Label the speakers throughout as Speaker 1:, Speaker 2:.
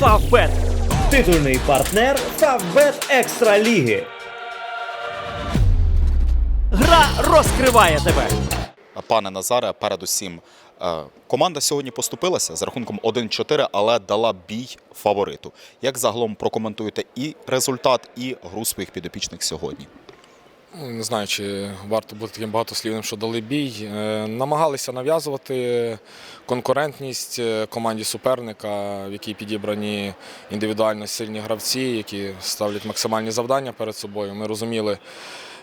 Speaker 1: Фавбет. Титульний партнер Фавбет Екстра Ліги. Гра розкриває тебе.
Speaker 2: Пане Назаре, передусім, е, команда сьогодні поступилася з рахунком 1-4, але дала бій фавориту. Як загалом прокоментуєте і результат, і гру своїх підопічних сьогодні?
Speaker 3: Ну, Не знаю, чи варто бути таким багатослівним, що дали бій. Е, Намагалися нав'язувати конкурентність е, команді суперника, в якій підібрані індивідуально сильні гравці, які ставлять максимальні завдання перед собою. Ми розуміли,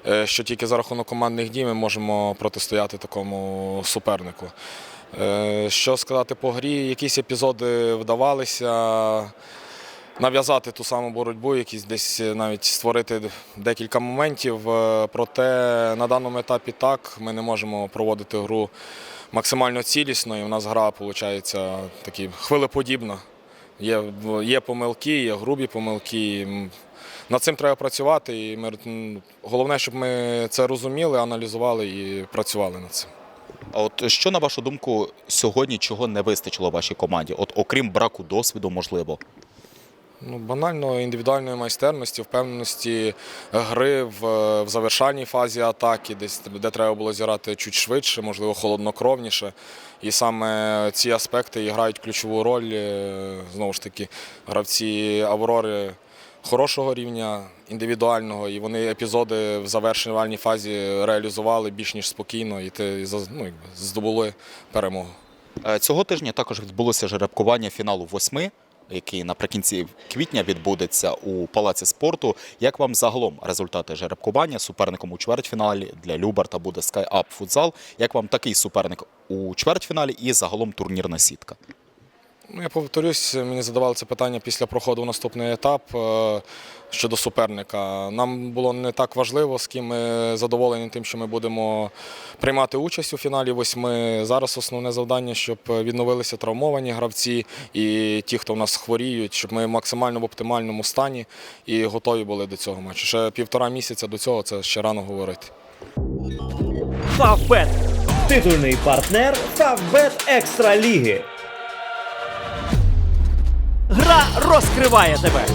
Speaker 3: е, що тільки за рахунок командних дій ми можемо протистояти такому супернику. Що сказати по грі, якісь епізоди вдавалися нав'язати ту саму боротьбу, якісь десь навіть створити декілька моментів. Е, Проте на даному етапі так ми не можемо проводити гру максимально цілісно, і в нас гра виходить такі хвилеподібна. Є, є помилки, є грубі помилки. Над цим треба працювати. І ми, головне, щоб ми це розуміли, аналізували і працювали над цим.
Speaker 2: А от що, на вашу думку, сьогодні чого не вистачило вашій команді? От окрім браку досвіду, можливо.
Speaker 3: Ну, банально індивідуальної майстерності, впевненості гри в, в завершальній фазі атаки, десь де треба було зіграти чуть швидше, можливо, холоднокровніше. І саме ці аспекти грають ключову роль. Е, Знову ж таки, гравці Аврори хорошого рівня, індивідуального, і вони епізоди в завершальній фазі реалізували більш ніж спокійно і те, ну, здобули перемогу.
Speaker 2: Е, Цього тижня також відбулося жеребкування фіналу восьми, який наприкінці квітня відбудеться у Палаці спорту. Як вам загалом результати жеребкування суперником у чвертьфіналі для Люберта буде SkyUp футзал? Як вам такий суперник у чвертьфіналі і загалом турнірна сітка?
Speaker 3: Ну, я повторюсь, мені задавали це питання після проходу в наступний етап е, щодо суперника. Нам було не так важливо, з ким ми задоволені тим, що ми будемо приймати участь у фіналі восьми. Зараз основне завдання, щоб відновилися травмовані гравці і ті, хто в нас хворіють, щоб ми максимально в оптимальному стані і готові були до цього матчу. Ще півтора місяця до цього це ще рано говорити.
Speaker 1: Фавбет. Титульний партнер Фавбет Екстра Ліги. Гра розкриває тебе.